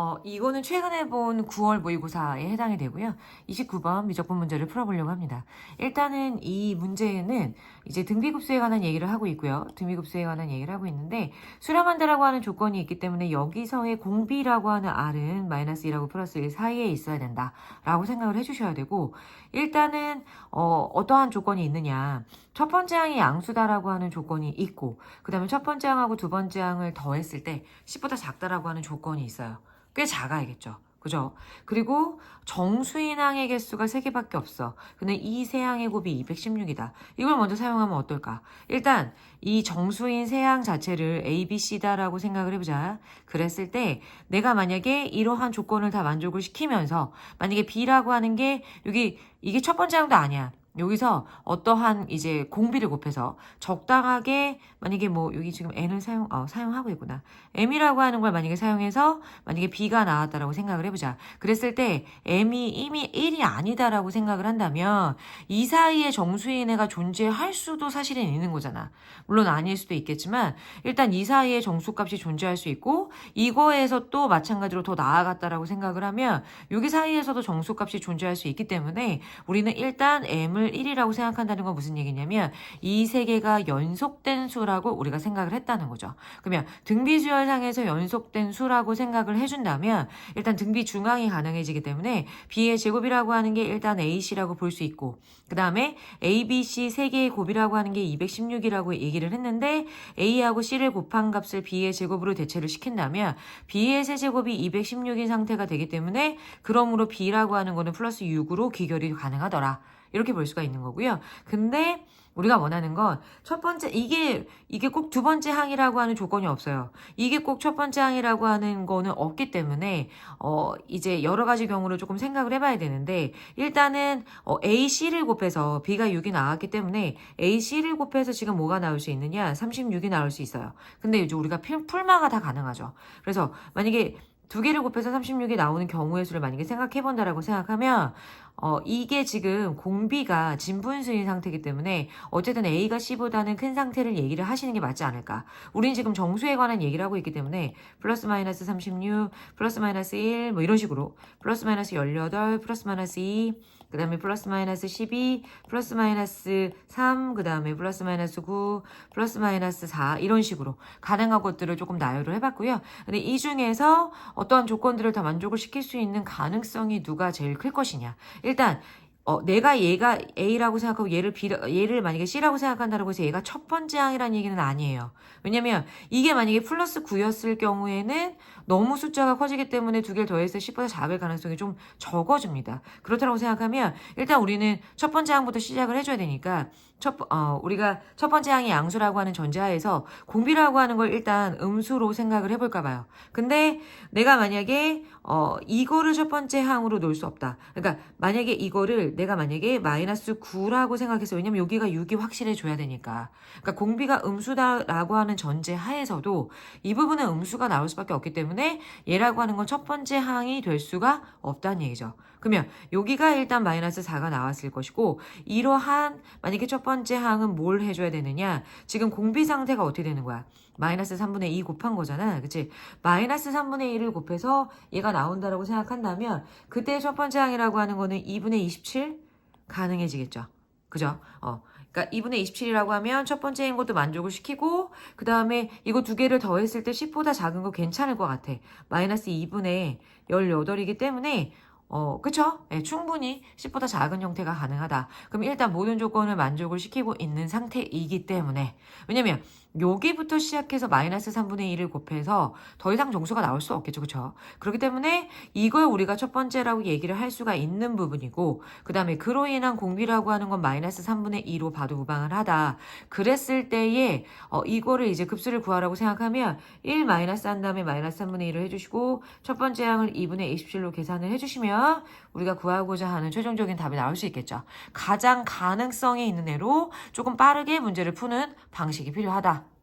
어, 이거는 최근에 본 9월 모의고사에 해당이 되고요. 29번 미적분 문제를 풀어보려고 합니다. 일단은 이 문제는 이제 등비급수에 관한 얘기를 하고 있고요. 등비급수에 관한 얘기를 하고 있는데 수렴한다라고 하는 조건이 있기 때문에 여기서의 공비라고 하는 R은 마이너스 2라고 플러스 1 사이에 있어야 된다라고 생각을 해주셔야 되고 일단은 어, 어떠한 조건이 있느냐 첫 번째 항이 양수다라고 하는 조건이 있고 그 다음에 첫 번째 항하고 두 번째 항을 더했을 때 10보다 작다라고 하는 조건이 있어요. 꽤 작아야겠죠. 그죠? 그리고 정수인 항의 개수가 3개밖에 없어. 근데 이 세 항의 곱이 216이다. 이걸 먼저 사용하면 어떨까? 일단 이 정수인 세항 자체를 A, B, C다라고 생각을 해보자. 그랬을 때 내가 만약에 이러한 조건을 다 만족을 시키면서 만약에 B라고 하는 게 여기 이게 첫 번째 항도 아니야. 여기서 어떠한 이제 공비를 곱해서 적당하게 만약에 뭐 여기 지금 n을 사용 어, 사용하고 있구나. M이라고 하는 걸 만약에 사용해서 만약에 b가 나왔다라고 생각을 해보자. 그랬을 때 m이 이미 1이 아니다라고 생각을 한다면 이 사이에 정수인 애가 존재할 수도 사실은 있는 거잖아. 물론 아닐 수도 있겠지만 일단 이 사이에 정수값이 존재할 수 있고 이거에서 또 마찬가지로 더 나아갔다라고 생각을 하면 여기 사이에서도 정수값이 존재할 수 있기 때문에 우리는 일단 m을 1이라고 생각한다는 건 무슨 얘기냐면 이 세 개가 연속된 수라고 우리가 생각을 했다는 거죠. 그러면 등비수열상에서 연속된 수라고 생각을 해준다면 일단 등비 중앙이 가능해지기 때문에 b의 제곱이라고 하는 게 일단 ac라고 볼 수 있고 그 다음에 a, b, c 세 개의 곱이라고 하는 게 216이라고 얘기를 했는데 a하고 c를 곱한 값을 b의 제곱으로 대체를 시킨다면 b의 세제곱이 216인 상태가 되기 때문에 그러므로 b라고 하는 거는 플러스 6으로 귀결이 가능하더라. 이렇게 볼 수가 있는 거고요. 근데 우리가 원하는 건 첫 번째 이게 이게 꼭 두 번째 항이라고 하는 조건이 없어요. 이게 꼭 첫 번째 항이라고 하는 거는 없기 때문에 어 이제 여러 가지 경우를 조금 생각을 해봐야 되는데 일단은 어, A, C를 곱해서 B가 6이 나왔기 때문에 A, C를 곱해서 지금 뭐가 나올 수 있느냐? 36이 나올 수 있어요. 근데 이제 우리가 풀- 풀마가 다 가능하죠. 그래서 만약에 두 개를 곱해서 36이 나오는 경우의 수를 만약에 생각해 본다라고 생각하면 어, 이게 지금 공비가 진분수인 상태이기 때문에 어쨌든 A가 C보다는 큰 상태를 얘기를 하시는 게 맞지 않을까. 우린 지금 정수에 관한 얘기를 하고 있기 때문에 플러스 마이너스 36, 플러스 마이너스 1, 뭐 이런 식으로 플러스 마이너스 18, 플러스 마이너스 2, 그 다음에 플러스 마이너스 12, 플러스 마이너스 3, 그 다음에 플러스 마이너스 9, 플러스 마이너스 4 이런 식으로 가능한 것들을 조금 나열을 해봤고요. 근데 이 중에서 어떠한 조건들을 다 만족을 시킬 수 있는 가능성이 누가 제일 클 것이냐. 일단 어, 내가 얘가 A라고 생각하고 얘를 B, 얘를 만약에 C라고 생각한다고 해서 얘가 첫 번째 항이라는 얘기는 아니에요. 왜냐면 이게 만약에 플러스 9였을 경우에는 너무 숫자가 커지기 때문에 두 개를 더해서 10보다 작을 가능성이 좀 적어집니다. 그렇다고 생각하면 일단 우리는 첫 번째 항부터 시작을 해줘야 되니까 첫, 어, 우리가 첫 번째 항이 양수라고 하는 전제하에서 공비라고 하는 걸 일단 음수로 생각을 해볼까 봐요. 근데 내가 만약에 어, 이거를 첫 번째 항으로 놓을 수 없다. 그러니까 만약에 이거를 내가 만약에 마이너스 9라고 생각해서 왜냐면 여기가 6이 확실해줘야 되니까. 그러니까 공비가 음수다라고 하는 전제 하에서도 이 부분은 음수가 나올 수밖에 없기 때문에 얘라고 하는 건 첫 번째 항이 될 수가 없다는 얘기죠. 그러면 여기가 일단 마이너스 4가 나왔을 것이고 이러한 만약에 첫 번째 항은 뭘 해줘야 되느냐? 지금 공비 상태가 어떻게 되는 거야? 마이너스 3분의 2 곱한 거잖아. 그치? 마이너스 3분의 1을 곱해서 얘가 나온다라고 생각한다면 그때 첫 번째 항이라고 하는 거는 2분의 27 가능해지겠죠. 그죠? 어. 그러니까 2분의 27이라고 하면 첫 번째인 것도 만족을 시키고 그 다음에 이거 두 개를 더했을 때 10보다 작은 거 괜찮을 것 같아. 마이너스 2분의 18이기 때문에 어, 그쵸? 예, 충분히 10보다 작은 형태가 가능하다. 그럼 일단 모든 조건을 만족을 시키고 있는 상태이기 때문에. 왜냐면, 여기부터 시작해서 마이너스 3분의 1을 곱해서 더 이상 정수가 나올 수 없겠죠. 그쵸? 그렇기 때문에 이걸 우리가 첫 번째라고 얘기를 할 수가 있는 부분이고, 그 다음에 그로 인한 공비라고 하는 건 마이너스 3분의 2로 봐도 무방을 하다. 그랬을 때에, 어, 이거를 이제 급수를 구하라고 생각하면 1 마이너스 한 다음에 마이너스 3분의 1을 해주시고, 첫 번째 항을 2분의 27로 계산을 해주시면 우리가 구하고자 하는 최종적인 답이 나올 수 있겠죠. 가장 가능성이 있는 애로 조금 빠르게 문제를 푸는 방식이 필요하다.